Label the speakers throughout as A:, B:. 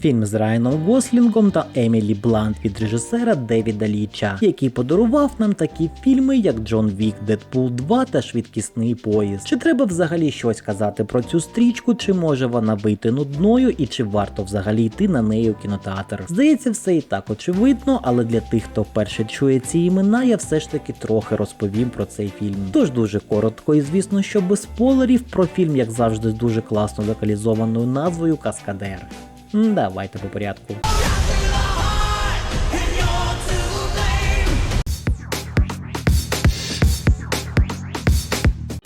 A: Фільм з Райаном Гослінгом та Емілі Блант від режисера Девіда Ліча, який подарував нам такі фільми, як Джон Вік, Дедпул 2 та Швидкісний поїзд. Чи треба взагалі щось казати про цю стрічку, чи може вона вийти нудною, і чи варто взагалі йти на неї у кінотеатр? Здається, все і так очевидно, але для тих, хто вперше чує ці імена, я все ж таки трохи розповім про цей фільм. Тож дуже коротко і звісно, що без спойлерів про фільм, як завжди, з дуже класно локалізованою назвою Каскадер. Давайте по порядку.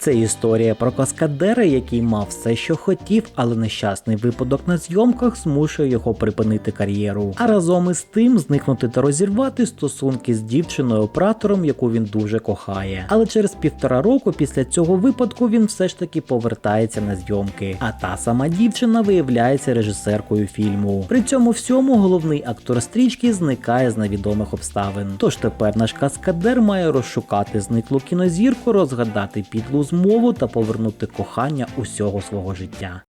A: Це історія про каскадера, який мав все, що хотів, але нещасний випадок на зйомках змушує його припинити кар'єру. А разом із тим зникнути та розірвати стосунки з дівчиною-оператором, яку він дуже кохає. Але через півтора року після цього випадку він все ж таки повертається на зйомки. А та сама дівчина виявляється режисеркою фільму. При цьому всьому головний актор стрічки зникає з невідомих обставин. Тож тепер наш каскадер має розшукати зниклу кінозірку, розгадати підлу змову та повернути кохання усього свого життя.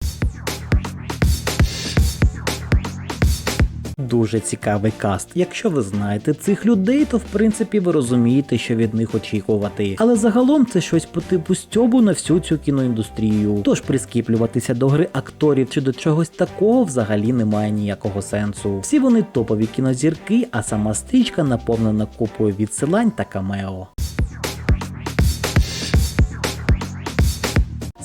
A: Дуже цікавий каст. Якщо ви знаєте цих людей, то в принципі ви розумієте, що від них очікувати. Але загалом це щось по типу стьобу на всю цю кіноіндустрію. Тож прискіплюватися до гри акторів чи до чогось такого взагалі немає ніякого сенсу. Всі вони топові кінозірки, а сама стрічка наповнена купою відсилань та камео.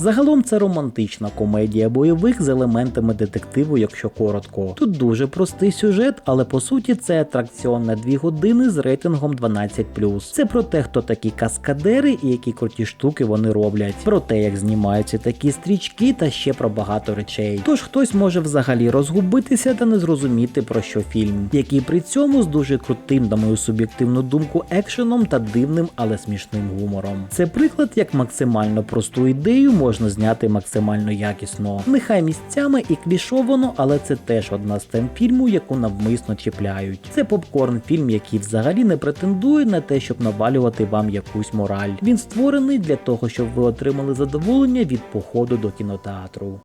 A: Загалом це романтична комедія бойових з елементами детективу, якщо коротко. Тут дуже простий сюжет, але по суті це атракціон на 2 години з рейтингом 12+. Це про те, хто такі каскадери і які круті штуки вони роблять, про те, як знімаються такі стрічки, та ще про багато речей. Тож хтось може взагалі розгубитися та не зрозуміти про що фільм, який при цьому з дуже крутим, на мою суб'єктивну думку, екшеном та дивним, але смішним гумором. Це приклад, як максимально просту ідею можна зняти максимально якісно. Нехай місцями і клішовано, але це теж одна з тем фільму, яку навмисно чіпляють. Це попкорн фільм, який взагалі не претендує на те, щоб навалювати вам якусь мораль. Він створений для того, щоб ви отримали задоволення від походу до кінотеатру.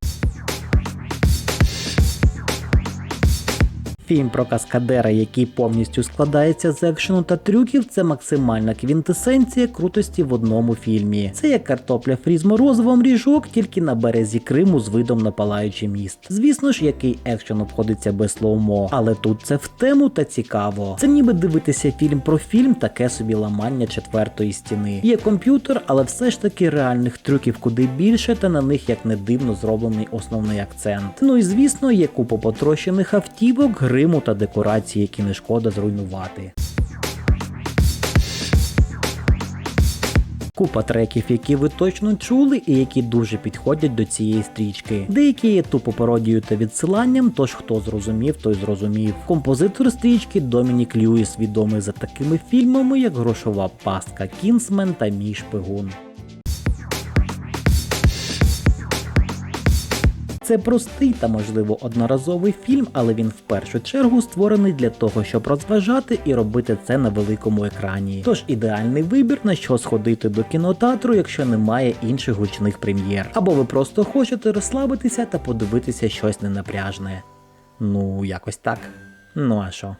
A: Фільм про каскадера, який повністю складається з екшену та трюків, це максимальна квінтесенція крутості в одному фільмі. Це як картопля фрі з морозивом ріжок, тільки на березі Криму з видом на палаючий міст. Звісно ж, який екшен обходиться без слоумо, але тут це в тему та цікаво. Це ніби дивитися фільм про фільм, таке собі ламання четвертої стіни. Є комп'ютер, але все ж таки реальних трюків куди більше, та на них як не дивно зроблений основний акцент. Ну і звісно, є купа потрощених автівок, гриму та декорацій, які не шкода зруйнувати. Купа треків, які ви точно чули і які дуже підходять до цієї стрічки. Деякі є тупо пародією та відсиланням, тож хто зрозумів, той зрозумів. Композитор стрічки Домінік Льюіс відомий за такими фільмами, як Грошова пастка, Кінсмен та Мій шпигун. Це простий та, можливо, одноразовий фільм, але він в першу чергу створений для того, щоб розважати і робити це на великому екрані. Тож ідеальний вибір на що сходити до кінотеатру, якщо немає інших гучних прем'єр. Або ви просто хочете розслабитися та подивитися щось ненапряжне. Ну, якось так. Ну а що?